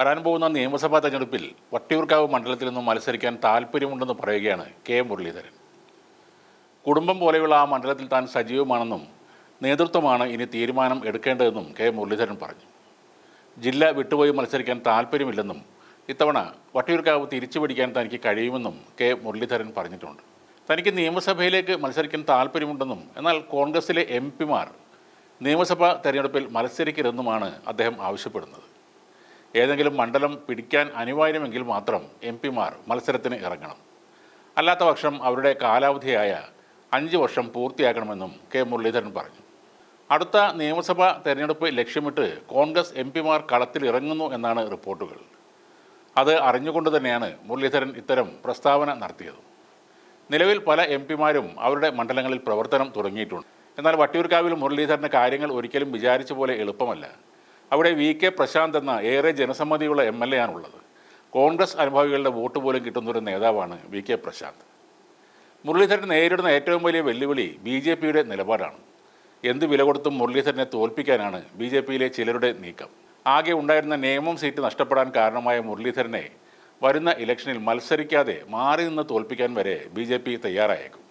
വരാൻ പോകുന്ന നിയമസഭാ തെരഞ്ഞെടുപ്പിൽ വട്ടിയൂർക്കാവ് മണ്ഡലത്തിൽ നിന്നും മത്സരിക്കാൻ താല്പര്യമുണ്ടെന്ന് പറയുകയാണ് കെ മുരളീധരൻ. കുടുംബം പോലെയുള്ള ആ മണ്ഡലത്തിൽ താൻ സജീവമാണെന്നും നേതൃത്വമാണ് ഇനി തീരുമാനം എടുക്കേണ്ടതെന്നും കെ മുരളീധരൻ പറഞ്ഞു. ജില്ല വിട്ടുപോയി മത്സരിക്കാൻ താല്പര്യമില്ലെന്നും ഇത്തവണ വട്ടിയൂർക്കാവ് തിരിച്ചു പിടിക്കാൻ തനിക്ക് കഴിയുമെന്നും കെ മുരളീധരൻ പറഞ്ഞിട്ടുണ്ട്. തനിക്ക് നിയമസഭയിലേക്ക് മത്സരിക്കാൻ താല്പര്യമുണ്ടെന്നും എന്നാൽ കോൺഗ്രസിലെ എം പിമാർ നിയമസഭാ തെരഞ്ഞെടുപ്പിൽ മത്സരിക്കരുതെന്നുമാണ് അദ്ദേഹം ആവശ്യപ്പെടുന്നത്. ഏതെങ്കിലും മണ്ഡലം പിടിക്കാൻ അനിവാര്യമെങ്കിൽ മാത്രം എം പിമാർ മത്സരത്തിന് ഇറങ്ങണം. അല്ലാത്ത പക്ഷം അവരുടെ കാലാവധിയായ അഞ്ച് വർഷം പൂർത്തിയാക്കണമെന്നും കെ മുരളീധരൻ പറഞ്ഞു. അടുത്ത നിയമസഭാ തെരഞ്ഞെടുപ്പ് ലക്ഷ്യമിട്ട് കോൺഗ്രസ് എം പിമാർ കളത്തിലിറങ്ങുന്നു എന്നാണ് റിപ്പോർട്ടുകൾ. അത് അറിഞ്ഞുകൊണ്ട് തന്നെയാണ് മുരളീധരൻ ഇത്തരം പ്രസ്താവന നടത്തിയത്. നിലവിൽ പല എം പിമാരും അവരുടെ മണ്ഡലങ്ങളിൽ പ്രവർത്തനം തുടങ്ങിയിട്ടുണ്ട്. എന്നാൽ വട്ടിയൂർക്കാവിൽ മുരളീധരന്റെ കാര്യങ്ങൾ ഒരിക്കലും വിചാരിച്ച പോലെ എളുപ്പമല്ല. അവിടെ വി കെ പ്രശാന്ത് എന്ന ഏറെ ജനസമ്മതിയുള്ള എം എൽ എ ആണുള്ളത് കോൺഗ്രസ് അനുഭാവികളുടെ വോട്ട് പോലും കിട്ടുന്നൊരു നേതാവാണ് വി കെ പ്രശാന്ത്. മുരളീധരൻ നേരിടുന്ന ഏറ്റവും വലിയ വെല്ലുവിളി ബി ജെ പിയുടെ നിലപാടാണ്. എന്ത് വില കൊടുത്തും മുരളീധരനെ തോൽപ്പിക്കാനാണ് ബി ജെ പിയിലെ ചിലരുടെ നീക്കം. ആകെ ഉണ്ടായിരുന്ന നിയമം സീറ്റ് നഷ്ടപ്പെടാൻ കാരണമായ മുരളീധരനെ വരുന്ന ഇലക്ഷനിൽ മത്സരിക്കാതെ മാറി നിന്ന് തോൽപ്പിക്കാൻ വരെ ബി ജെ പി തയ്യാറായേക്കും.